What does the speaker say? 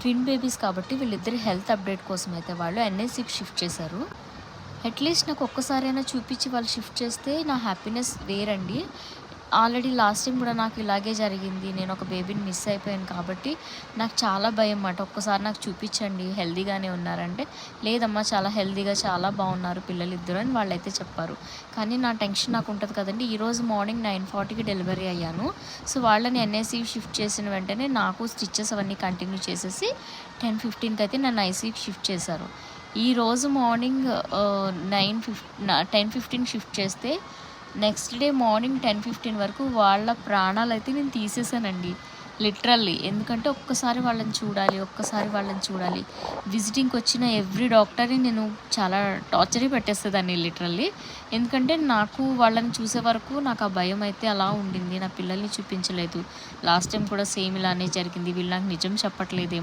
Twin babies కాబట్టి వీళ్ళిద్దరి health update కోసం అయితే వాళ్ళు ఎన్ఎస్సికి షిఫ్ట్ చేశారు. అట్లీస్ట్ నాకు ఒక్కసారైనా చూపించి వాళ్ళు షిఫ్ట్ చేస్తే నా హ్యాపీనెస్ వేరండి. ఆల్రెడీ లాస్ట్ టైం కూడా నాకు ఇలాగే జరిగింది. నేను ఒక బేబీని మిస్ అయిపోయాను కాబట్టి నాకు చాలా భయం అన్నమాట. ఒక్కసారి నాకు చూపించండి హెల్దీగానే ఉన్నారంటే. లేదమ్మా చాలా హెల్దీగా చాలా బాగున్నారు పిల్లలు ఇద్దరు అని వాళ్ళైతే చెప్పారు. కానీ నా టెన్షన్ నాకు ఉంటుంది కదండి. ఈరోజు మార్నింగ్ నైన్ ఫార్టీకి డెలివరీ అయ్యాను. సో వాళ్ళని ఎన్ఐసీ షిఫ్ట్ చేసిన వెంటనే నాకు స్టిచ్చెస్ అవన్నీ కంటిన్యూ చేసేసి టెన్ ఫిఫ్టీన్కి అయితే నన్ను ఐసీకి షిఫ్ట్ చేశారు. ఈ రోజు మార్నింగ్ నైన్ ఫిఫ్ టెన్ ఫిఫ్టీన్ షిఫ్ట్ చేస్తే next day morning ten fifteen వరకు వాళ్ళ ప్రాణాలు అయితే నేను తీసేసానండి. లిటరల్లీ ఎందుకంటే ఒక్కసారి వాళ్ళని చూడాలి ఒక్కసారి వాళ్ళని చూడాలి. విజిటింగ్కి వచ్చిన ఎవ్రీ డాక్టర్ని నేను చాలా టార్చర్ పెట్టేస్తుందండి లిటరల్లీ ఎందుకంటే నాకు వాళ్ళని చూసే వరకు నాకు ఆ భయం అయితే అలా ఉండింది. నా పిల్లల్ని చూపించలేదు. లాస్ట్ టైం కూడా సేమ్ ఇలానే జరిగింది. వీళ్ళు నాకు నిజం చెప్పట్లేదు